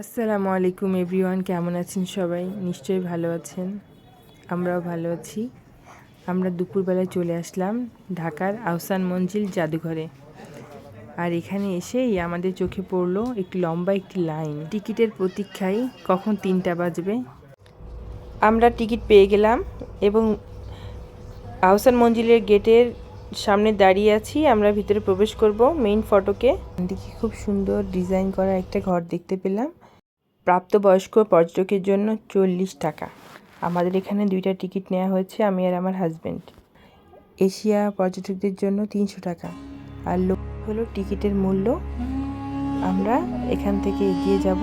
আসসালামু আলাইকুম এভরিওয়ান, কেমন আছেন সবাই? নিশ্চয়ই ভালো আছেন। আমরাও ভালো আছি। আমরা দুপুরবেলায় চলে আসলাম ঢাকার আহসান মঞ্জিল জাদুঘরে। আর এখানে এসেই আমাদের চোখে পড়ল একটি লম্বা একটি লাইন। টিকিটের প্রতীক্ষায় কখন তিনটা বাজবে? আমরা টিকিট পেয়ে গেলাম এবং আহসান মঞ্জিলের গেটের সামনে দাঁড়িয়ে আছি, আমরা ভিতরে প্রবেশ করব মেইন ফটোকে দেখি খুব সুন্দর ডিজাইন করা একটা ঘর দেখতে পেলাম। প্রাপ্তবয়স্ক পর্যটকের জন্য চল্লিশ টাকা। আমাদের এখানে দুইটা টিকিট নেওয়া হয়েছে, আমি আর আমার হাজব্যান্ড এশিয়া পর্যটকদের জন্য তিনশো টাকা। আর লোক হলো টিকিটের মূল্য। আমরা এখান থেকে এগিয়ে যাব।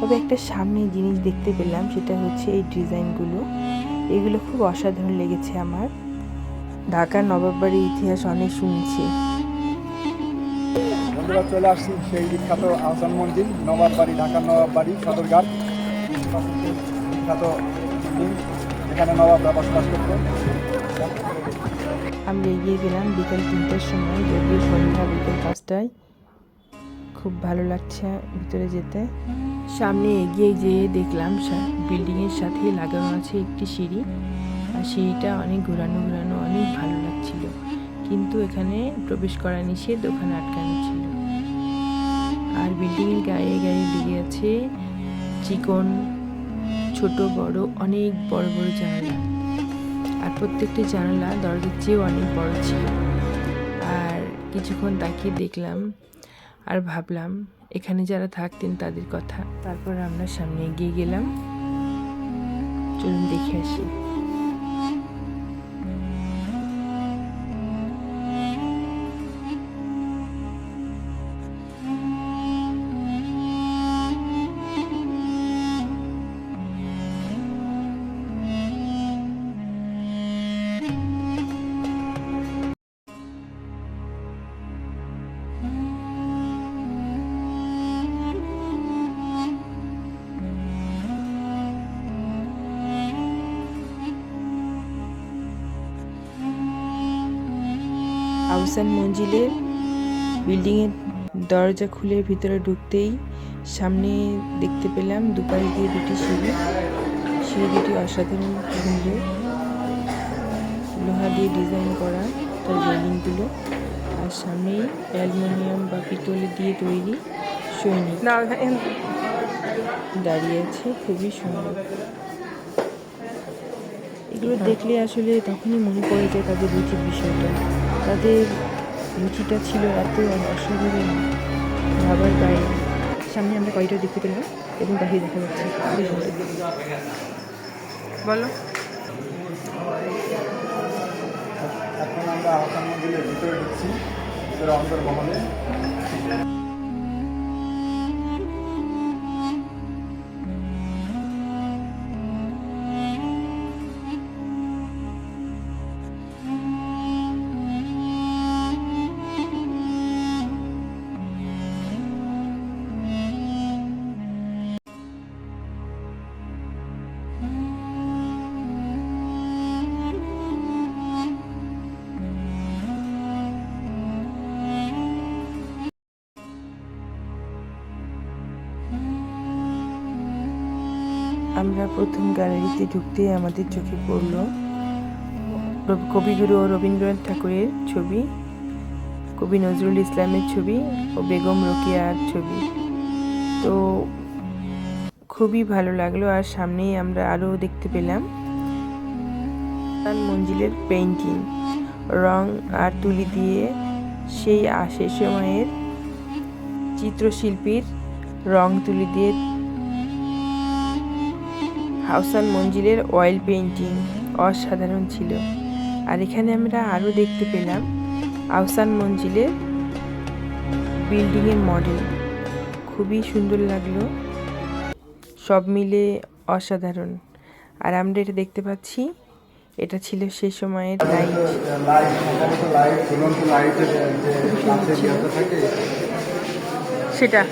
তবে একটা সামনে জিনিস দেখতে পেলাম, সেটা হচ্ছে এই ডিজাইনগুলো এগুলো খুব অসাধারণ লেগেছে আমার। ঢাকার নবাব বাড়ির ইতিহাস অনেক শুনছি। বন্ধুরা চলে আসছি সেই বিখ্যাত আহসান মন্দির নবাব বাড়ি ঢাকার নবাব বাড়ি সদরঘাট। বিখ্যাত এখানে নবাবরা বসবাস করতেন আমরা এগিয়ে গেলাম বিকেল তিনটের সময় যদিও সন্ধ্যা বিকেল পাঁচটায়। খুব ভালো লাগছে ভিতরে যেতে। সামনে এগিয়ে যেয়ে দেখলাম বিল্ডিংয়ের সাথে লাগানো আছে একটি সিঁড়ি। আর সেইটা অনেক ঘোরানো ঘোরানো অনেক ভালো লাগছিল। কিন্তু এখানে প্রবেশ করা নিষেধ, ওখানে আটকানো ছিল। আর বিল্ডিংয়ের গায়ে গায়ে লেগে আছে চিকন, ছোট, বড়, অনেক বড় বড় জানালা। আর প্রত্যেকটি জানালা দরজার চেয়েও অনেক বড় ছিল। আর কিছুক্ষণ তাকিয়ে দেখলাম আর ভাবলাম, এখানে যারা থাকতেন তাদের কথা। তারপর আমরা সামনে এগিয়ে গেলাম। চলুন দেখে আসি। আহসান মঞ্জিলের বিল্ডিংয়ের দরজা খুলে ভিতরে ঢুকতেই সামনে দেখতে পেলাম দুপাশ দিয়ে দুটি সিঁড়ি। সিঁড়ি দুটি অসাধারণ সুন্দর লোহা দিয়ে ডিজাইন করা তার রেলিংগুলো। আর সামনে অ্যালুমিনিয়াম বা পিতলে দিয়ে তৈরি সৈনিক। দাঁড়িয়ে আছে খুবই সুন্দর। এগুলো দেখলে আসলে তখনই মনে পড়ে যায় তাদের রুচির বিষয়টা। তাদের রুচিটা ছিল এত অসাধারণ, ভাবার বাইরে। সামনে আমরা কয়টা দেখতে পেলাম এবং বাহিরে দেখা যাচ্ছে। বলো। এখন আমরা ভিতরে ঢুকছি ভিতরে আমরা প্রথম গ্যালারিতে ঢুকতে আমাদের চোখে পড়ল কবিগুরু ও রবীন্দ্রনাথ ঠাকুরের ছবি, কবি নজরুল ইসলামের ছবি ও বেগম রোকেয়ার ছবি। তো খুবই ভালো লাগল আর সামনেই আমরা আরও দেখতে পেলাম মঞ্জিলের পেন্টিং রং আর তুলি দিয়ে সেই সে সময়ের চিত্রশিল্পীর রং তুলি দিয়ে হাউসান মঞ্জিলের অয়েল পেন্টিং অসাধারণ ছিল। আর এখানে আমরা আরও দেখতে পেলাম আহসান মঞ্জিলের বিল্ডিংয়ের মডেল খুবই সুন্দর লাগল। সব মিলে অসাধারণ। আর আমরা এটা দেখতে পাচ্ছি, এটা ছিল সে সময়ের লাইট সেটা।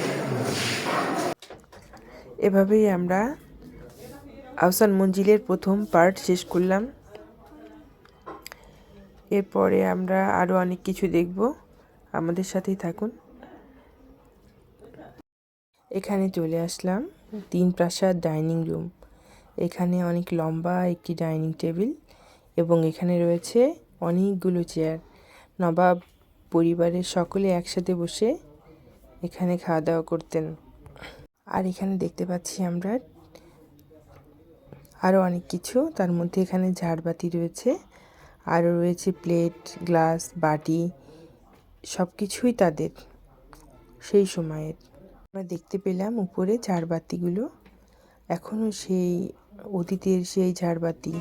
এভাবেই আমরা আহসান মঞ্জিলের প্রথম পার্ট শেষ করলাম। এরপরে আমরা আরও অনেক কিছু দেখব। আমাদের সাথেই থাকুন। এখানে চলে আসলাম তিন প্রাসাদ ডাইনিং রুম। এখানে অনেক লম্বা একটি ডাইনিং টেবিল এবং এখানে রয়েছে অনেকগুলো চেয়ার। নবাব পরিবারের সকলে একসাথে বসে এখানে খাওয়া দাওয়া করতেন। আর এখানে দেখতে পাচ্ছি আমরা আরও অনেক কিছু। তার মধ্যে এখানে ঝাড়বাতি রয়েছে। আরও রয়েছে প্লেট, গ্লাস, বাটি সব কিছুই তাদের সেই সময়ের। আমরা দেখতে পেলাম উপরে ঝাড়বাতিগুলো। এখনও সেই অতীতের সেই ঝাড়বাতি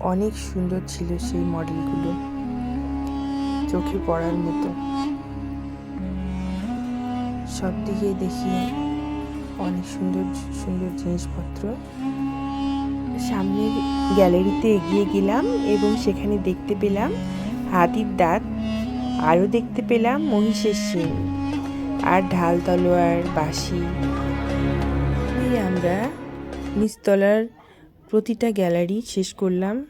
অনেক সুন্দর ছিল সেই মডেলগুলো চোখে পড়ার মতো। সব দিকে দেখি অনেক সুন্দর সুন্দর জিনিসপত্র। সামনের গ্যালারিতে এগিয়ে গেলাম এবং সেখানে দেখতে পেলাম হাতির দাঁত, আরও দেখতে পেলাম মহিষের সিং আর ঢাল, তলোয়ার, বাঁশি। আমরা নিচতলার প্রতিটা গ্যালারি শেষ করলাম।